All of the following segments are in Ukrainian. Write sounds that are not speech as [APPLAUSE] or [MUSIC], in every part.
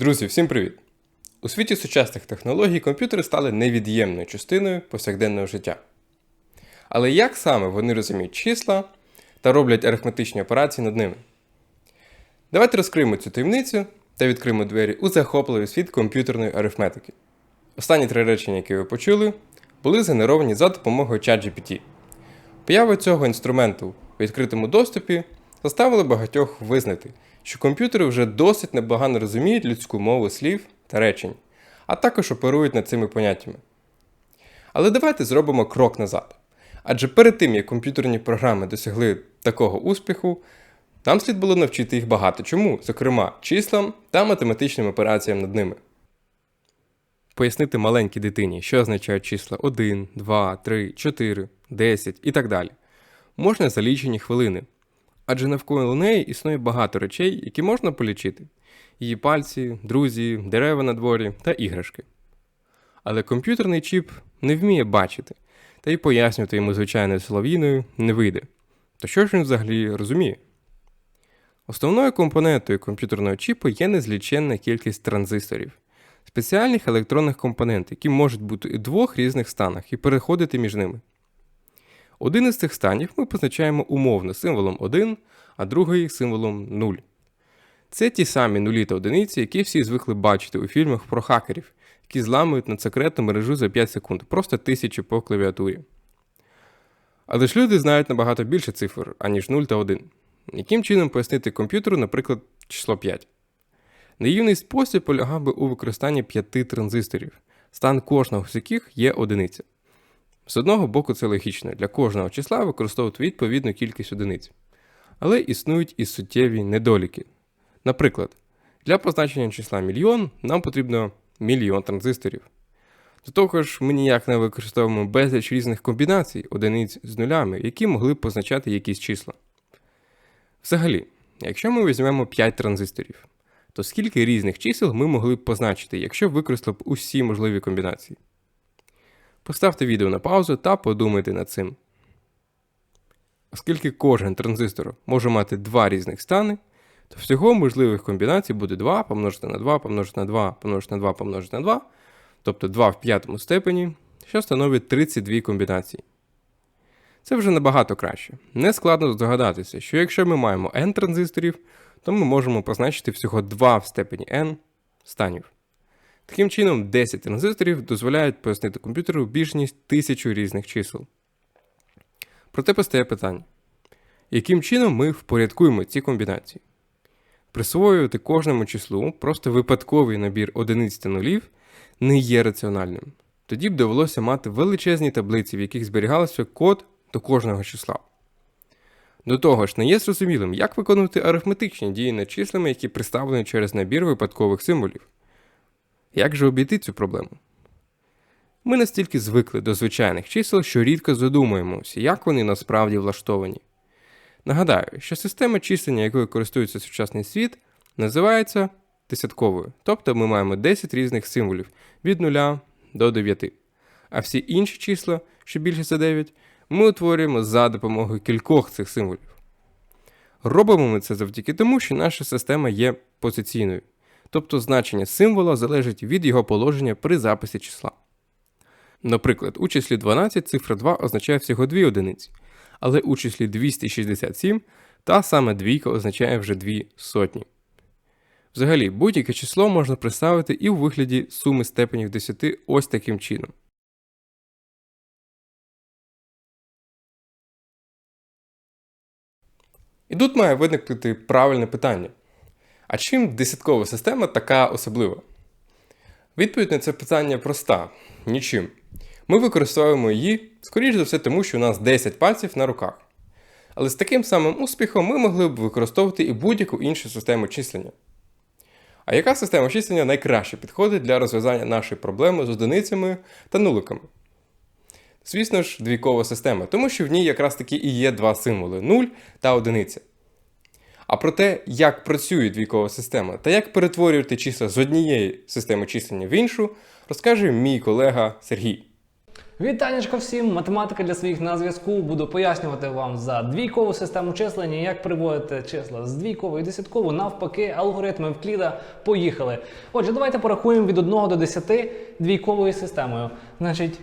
Друзі, всім привіт! У світі сучасних технологій комп'ютери стали невід'ємною частиною повсякденного життя. Але як саме вони розуміють числа та роблять арифметичні операції над ними? Давайте розкриємо цю таємницю та відкриємо двері у захопливий світ комп'ютерної арифметики. Останні три речення, які ви почули, були згенеровані за допомогою ChatGPT. Поява цього інструменту у відкритому доступі заставила багатьох визнати, що комп'ютери вже досить небагато розуміють людську мову слів та речень, а також оперують над цими поняттями. Але давайте зробимо крок назад. Адже перед тим, як комп'ютерні програми досягли такого успіху, нам слід було навчити їх багато чому, зокрема числам та математичним операціям над ними. Пояснити маленькій дитині, що означають числа 1, 2, 3, 4, 10 і так далі, можна за лічені хвилини. Адже навколо неї існує багато речей, які можна полічити: її пальці, друзі, дерева на дворі та іграшки. Але комп'ютерний чіп не вміє бачити, та й пояснювати йому звичайною солов'їною не вийде. То що ж він взагалі розуміє? Основною компонентою комп'ютерного чіпу є незліченна кількість транзисторів, спеціальних електронних компонентів, які можуть бути у двох різних станах і переходити між ними. Один із цих станів ми позначаємо умовно символом 1, а другий символом 0. Це ті самі нулі та одиниці, які всі звикли бачити у фільмах про хакерів, які зламують на секретну мережу за 5 секунд, просто тисячі по клавіатурі. Але ж люди знають набагато більше цифр, аніж 0 та 1. Яким чином пояснити комп'ютеру, наприклад, число 5? Наївний спосіб полягав би у використанні п'яти транзисторів, стан кожного з яких є одиниця. З одного боку, це логічно, для кожного числа використовувати відповідну кількість одиниць. Але існують і суттєві недоліки. Наприклад, для позначення числа мільйон нам потрібно мільйон транзисторів. До того ж, ми ніяк не використовуємо безліч різних комбінацій одиниць з нулями, які могли б позначати якісь числа. Взагалі, якщо ми візьмемо 5 транзисторів, то скільки різних чисел ми могли б позначити, якщо використали б усі можливі комбінації? Поставте відео на паузу та подумайте над цим. Оскільки кожен транзистор може мати два різних стани, то всього можливих комбінацій буде 2 помножити на 2 помножити на 2 помножити на 2 помножити на 2, тобто 2 в п'ятому степені, що становить 32 комбінації. Це вже набагато краще. Не складно здогадатися, що якщо ми маємо n транзисторів, то ми можемо позначити всього 2 в степені n станів. Таким чином, 10 транзисторів дозволяють пояснити комп'ютеру більш ніж тисячу різних чисел. Проте постає питання: яким чином ми впорядкуємо ці комбінації? Присвоювати кожному числу просто випадковий набір одиниць та нулів не є раціональним. Тоді б довелося мати величезні таблиці, в яких зберігалося код до кожного числа. До того ж, не є зрозумілим, як виконувати арифметичні дії над числами, які представлені через набір випадкових символів. Як же обійти цю проблему? Ми настільки звикли до звичайних чисел, що рідко задумуємося, як вони насправді влаштовані. Нагадаю, що система числення, якою користується сучасний світ, називається десятковою, тобто ми маємо 10 різних символів від 0 до 9. А всі інші числа, що більше за 9, ми утворюємо за допомогою кількох цих символів. Робимо ми це завдяки тому, що наша система є позиційною, тобто значення символа залежить від його положення при записі числа. Наприклад, у числі 12 цифра 2 означає всього 2 одиниці, але у числі 267 та саме двійка означає вже 2 сотні. Взагалі, будь-яке число можна представити і у вигляді суми степенів 10 ось таким чином. І тут має виникнути правильне питання. А чим десяткова система така особлива? Відповідь на це питання проста: нічим. Ми використовуємо її, скоріш за все, тому що у нас 10 пальців на руках. Але з таким самим успіхом ми могли б використовувати і будь-яку іншу систему числення. А яка система числення найкраще підходить для розв'язання нашої проблеми з одиницями та нуликами? Звісно ж, двійкова система, тому що в ній якраз таки і є два символи 0 та одиниця. А про те, як працює двійкова система та як перетворювати числа з однієї системи числення в іншу, розкаже мій колега Сергій. Вітанечко всім! Математика для своїх на зв'язку. Буду пояснювати вам за двійкову систему числення, як приводити числа з двійкової і десяткову, навпаки, алгоритми Евкліда. Поїхали. Отже, давайте порахуємо від 1 до 10 двійковою системою. Значить,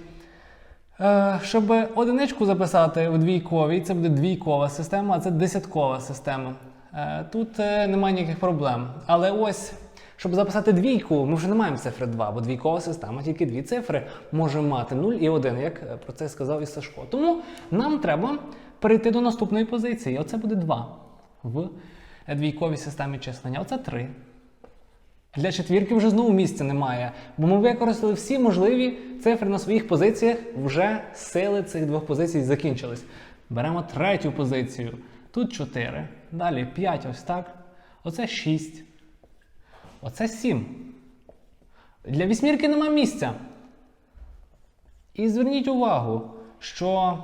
е, щоб одиничку записати у двійковій, це буде двійкова система, а це десяткова система. Е, Тут е, немає ніяких проблем. Але ось. Щоб записати двійку, ми вже не маємо цифри 2, бо двійкова система, тільки дві цифри може мати 0 і 1, як е, про це сказав і Сашко. Тому нам треба перейти до наступної позиції. Оце буде 2 в двійковій системі числення. Оце 3. Для четвірки вже знову місця немає, бо ми використали всі можливі цифри на своїх позиціях, вже сили цих двох позицій закінчились. Беремо третю позицію. Тут 4. Далі 5 ось так. Оце 6. Оце 7. Для вісьмірки нема місця. І зверніть увагу, що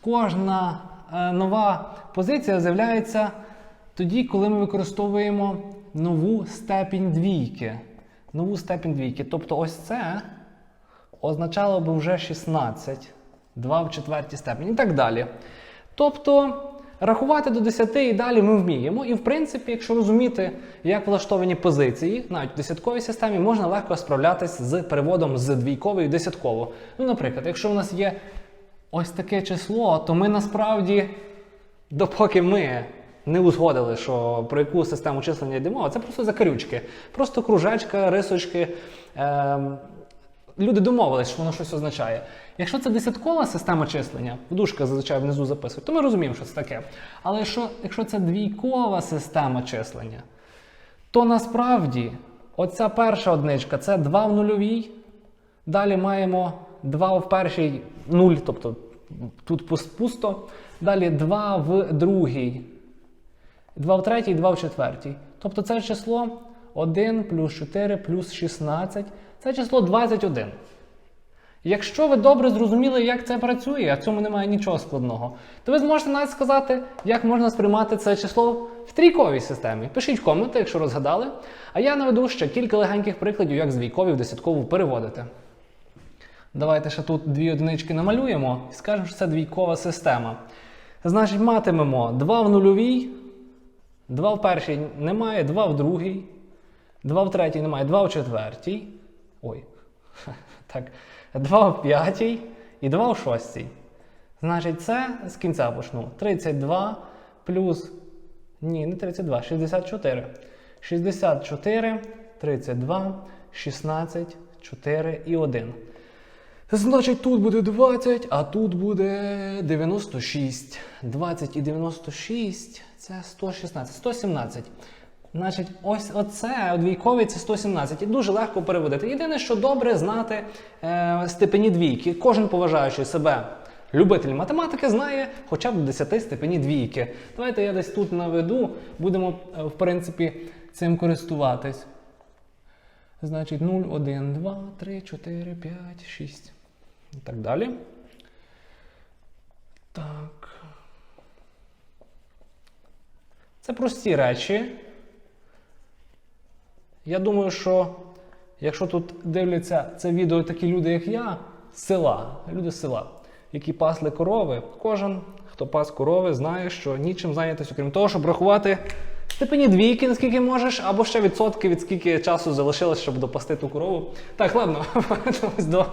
кожна е, нова позиція з'являється тоді, коли ми використовуємо нову степінь двійки. Нову степінь двійки. Тобто ось це означало б вже 16, 2 в четвертій степені і так далі. Тобто рахувати до 10 і далі ми вміємо. І в принципі, якщо розуміти, як влаштовані позиції, навіть в десятковій системі можна легко справлятись з переводом з двійкової в десяткову. Ну, наприклад, якщо у нас є ось таке число, то ми насправді, допоки ми не узгодили, що про яку систему числення йде мова, це просто закарючки. Просто кружечка, рисочки. Ем, люди домовились, що воно щось означає. Якщо це десяткова система числення, дужка зазвичай внизу записують, то ми розуміємо, що це таке. Але якщо, якщо це двійкова система числення, то насправді оця перша одничка це 2 в нульовій. Далі маємо 2 в першій 0, тобто тут пусто. Далі 2 в другій, 2 в третій, 2 в четвертій. Тобто це число 1 плюс 4 плюс 16. Це число 21. Якщо ви добре зрозуміли, як це працює, а в цьому немає нічого складного, то ви зможете навіть сказати, як можна сприймати це число в трійковій системі. Пишіть в коменти, якщо розгадали. А я наведу ще кілька легеньких прикладів, як з двійкові в десяткову переводити. Давайте ще тут дві одинички намалюємо і скажемо, що це двійкова система. Значить, матимемо 2 в нульовій, 2 в першій немає, 2 в другій, 2 в третій немає, 2 в четвертій. Ой, [LAUGHS] так, 2 в п'ятій і 2 в шостій. Значить, це з кінця почну. 32 плюс. Ні, не 32, 64. 64, 32, 16, 4 і 1. Значить, тут буде 20, а тут буде 96. 20 і 96 це 116, 117. Значить, ось оце у двійковій це 117. І дуже легко переводити. Єдине, що добре знати е, степені двійки. Кожен поважаючий себе любитель математики знає хоча б 10 степені двійки. Давайте я десь тут наведу, будемо, е, в принципі, цим користуватись. Значить, 0, 1, 2, 3, 4, 5, 6. І так далі. Так. Це прості речі. Я думаю, що якщо тут дивляться це відео такі люди, як я, села, люди села, які пасли корови, кожен, хто пас корови, знає, що нічим зайнятися, окрім того, щоб рахувати степені двійки, наскільки можеш, або ще відсотки, від скільки часу залишилось, щоб допасти ту корову. Так, ладно, [LAUGHS] до,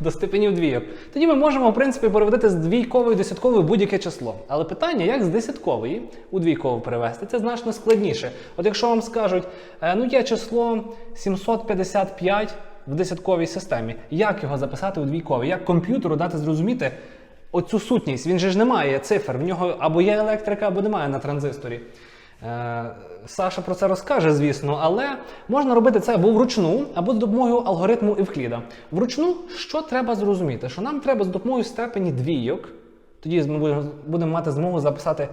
до степенів двійок. Тоді ми можемо, в принципі, переводити з двійкової десяткової будь-яке число. Але питання, як з десяткової у двійкову перевести, це значно складніше. От якщо вам скажуть, е, ну є число 755 в десятковій системі, як його записати у двійковій? Як комп'ютеру дати зрозуміти оцю сутність? Він же ж не має цифр, в нього або є електрика, або немає на транзисторі. Е, Саша про це розкаже, звісно, але можна робити це або вручну, або з допомогою алгоритму Евкліда. Вручну, що треба зрозуміти? Що нам треба з допомогою степені двійок, тоді ми будемо- мати змогу записати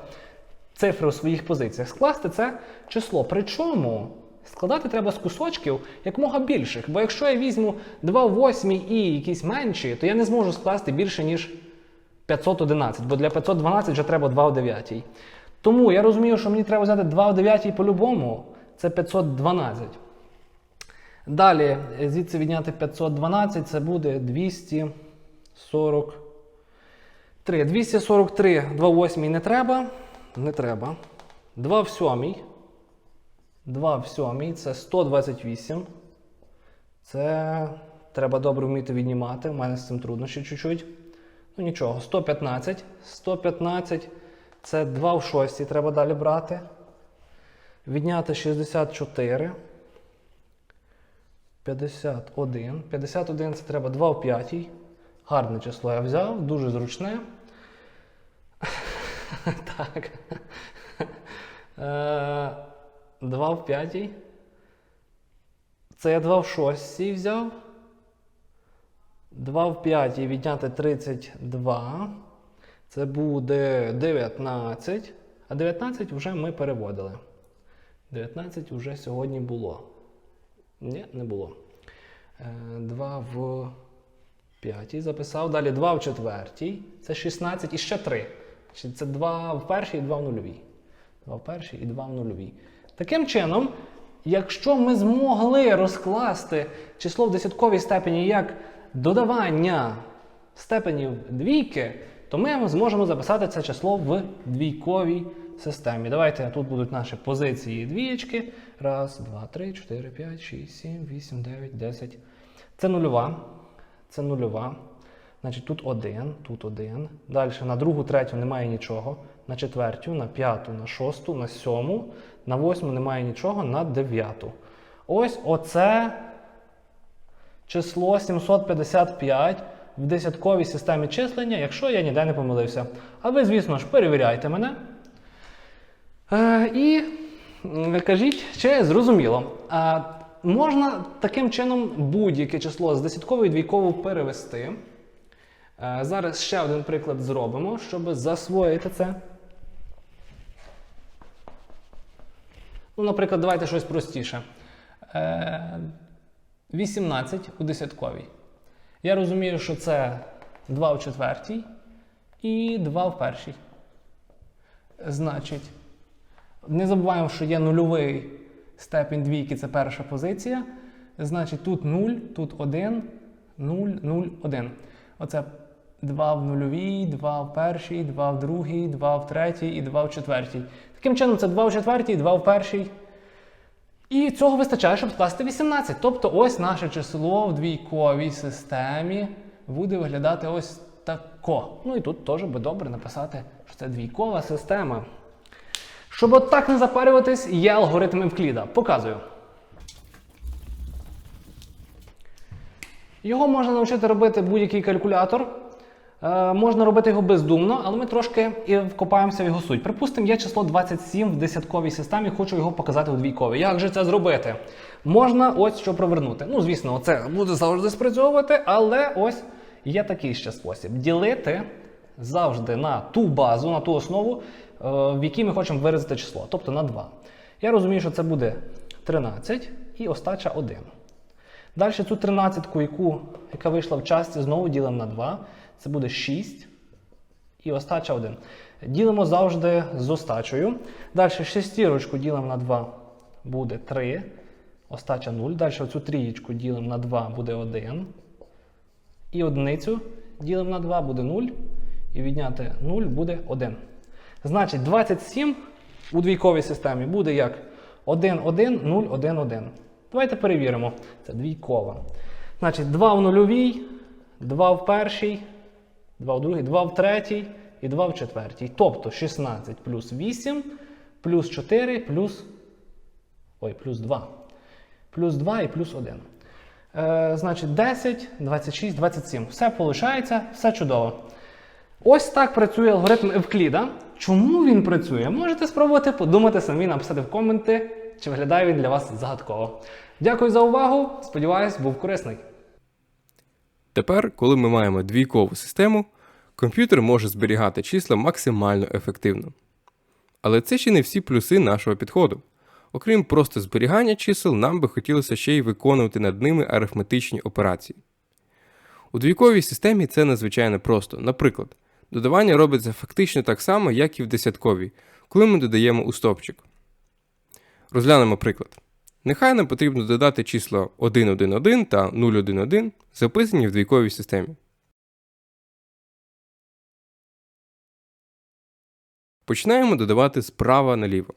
цифри у своїх позиціях, скласти це число. Причому складати треба з кусочків якомога більших. Бо якщо я візьму 2 в 8 і якісь менші, то я не зможу скласти більше, ніж 511, бо для 512 вже треба 2 в 9. Тому я розумію, що мені треба взяти 2 в 9 по-любому, це 512. Далі, е, звідси відняти 512, це буде 243. 243, 2 в 8 не треба. Не треба. 2 в 7. 2 в 7 це 128. Це треба добре вміти віднімати. У мене з цим труднощі чуть-чуть. Ну нічого, 115. 115 це 2 в 6 треба далі брати. Відняти 64. 51. 51 це треба 2 в 5. Гарне число я взяв, дуже зручне. [LAUGHS] так. Е, 2 в 5. Це я 2 в 6 взяв. 2 в 5 відняти 32. Це буде 19. А 19 вже ми переводили. 19 вже сьогодні було. Ні, не було. 2 в 5 записав. Далі 2 в 4. Це 16 і ще 3. Це 2 в першій і 2 в нульовій. 2 в першій і 2 в нульовій. Таким чином, якщо ми змогли розкласти число в десятковій степені як додавання степенів двійки, то ми зможемо записати це число в двійковій системі. Давайте тут будуть наші позиції двієчки. Раз, два, три, чотири, п'ять, шість, сім, вісім, дев'ять, десять. Це нульова. Це нульова. Значить, тут один, тут один. Далі на другу, третю немає нічого. На четвертю, на п'яту, на шосту, на сьому, на восьму немає нічого, на дев'яту. Ось оце число 755 в десятковій системі числення, якщо я ніде не помилився. А ви, звісно ж, перевіряйте мене. Е, і кажіть, чи зрозуміло. Е, можна таким чином будь-яке число з десяткової двійкову перевести. Е, зараз ще один приклад зробимо, щоб засвоїти це. Ну, наприклад, давайте щось простіше. Е, 18 у десятковій. Я розумію, що це 2 в четвертій і 2 в першій. Значить, не забуваємо, що є нульовий степінь двійки, це перша позиція. Значить, тут 0, тут 1, 0, 0, 1. Оце 2 в нульовій, 2 в першій, 2 в другій, 2 в третій і 2 в четвертій. Таким чином, це 2 в четвертій, 2 в першій. І цього вистачає, щоб скласти 18. Тобто ось наше число в двійковій системі буде виглядати ось тако. Ну і тут теж би добре написати, що це двійкова система. Щоб от так не запарюватись, є алгоритм Евкліда. Показую. Його можна навчити робити будь-який калькулятор. Е, можна робити його бездумно, але ми трошки і вкопаємося в його суть. Припустимо, є число 27 в десятковій системі, хочу його показати у двійковій. Як же це зробити? Можна ось що провернути. Ну, звісно, це буде завжди спрацьовувати, але ось є такий ще спосіб: ділити завжди на ту базу, на ту основу, е, в якій ми хочемо виразити число, тобто на 2. Я розумію, що це буде 13 і остача 1. Далі цю 13, яку, яка вийшла в частці, знову ділимо на 2. Це буде 6 і остача 1. Ділимо завжди з остачею. Далі шестірочку ділимо на 2, буде 3. Остача 0. Далі оцю трієчку ділимо на 2, буде 1. І одиницю ділимо на 2, буде 0. І відняти 0 буде 1. Значить, 27 у двійковій системі буде як 1, 1, 0, 1, 1. Давайте перевіримо. Це двійкова. Значить, 2 в нульовій, 2 в першій, 2 в другій, 2 в третій і 2 в четвертій. Тобто 16 плюс 8, плюс 4, плюс. Ой, плюс 2. Плюс 2 і плюс 1. Е, значить, 10, 26, 27. Все виходить, все чудово. Ось так працює алгоритм Евкліда. Чому він працює? Можете спробувати подумати самі, написати в коменти, чи виглядає він для вас загадково. Дякую за увагу. Сподіваюсь, був корисний. Тепер, коли ми маємо двійкову систему, комп'ютер може зберігати числа максимально ефективно. Але це ще не всі плюси нашого підходу. Окрім просто зберігання чисел, нам би хотілося ще й виконувати над ними арифметичні операції. У двійковій системі це надзвичайно просто. Наприклад, додавання робиться фактично так само, як і в десятковій, коли ми додаємо у стопчик. Розглянемо приклад. Нехай нам потрібно додати числа 111 та 011, записані в двійковій системі. Починаємо додавати справа наліво.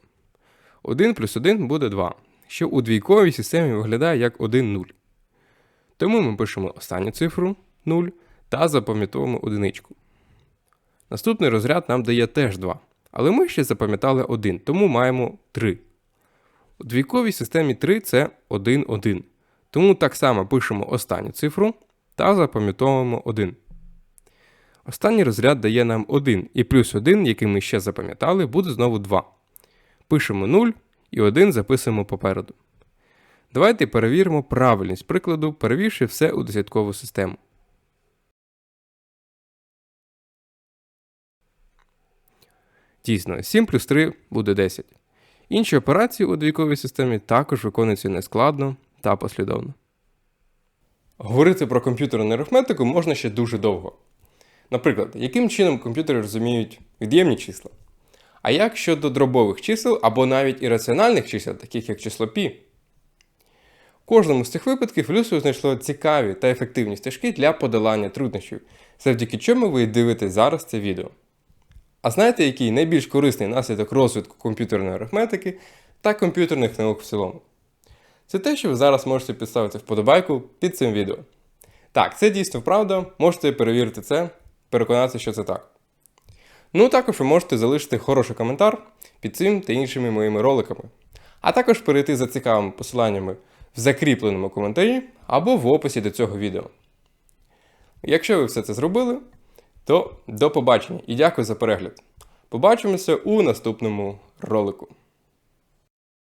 1 плюс 1 буде 2, що у двійковій системі виглядає як 1 0. Тому ми пишемо останню цифру 0 та запам'ятовуємо одиничку. Наступний розряд нам дає теж 2, але ми ще запам'ятали 1, тому маємо 3. У двійковій системі 3 це 1 1. Тому так само пишемо останню цифру та запам'ятовуємо 1. Останній розряд дає нам 1 і плюс 1, який ми ще запам'ятали, буде знову 2. Пишемо 0 і 1 записуємо попереду. Давайте перевіримо правильність прикладу, перевівши все у десяткову систему. Дійсно, 7 плюс 3 буде 10. Інші операції у двійковій системі також виконуються нескладно та послідовно. Говорити про комп'ютерну арифметику можна ще дуже довго. Наприклад, яким чином комп'ютери розуміють від'ємні числа? А як щодо дробових чисел або навіть ірраціональних чисел, таких як число? В кожному з цих випадків Люсо знайшло цікаві та ефективні стежки для подолання труднощів, завдяки чому ви дивитесь зараз це відео. А знаєте, який найбільш корисний наслідок розвитку комп'ютерної арифметики та комп'ютерних наук в цілому? Це те, що ви зараз можете підставити вподобайку під цим відео. Так, це дійсно правда, можете перевірити це, переконатися, що це так. Ну, також ви можете залишити хороший коментар під цим та іншими моїми роликами, а також перейти за цікавими посиланнями в закріпленому коментарі або в описі до цього відео. Якщо ви все це зробили, то до побачення і дякую за перегляд. Побачимося у наступному ролику.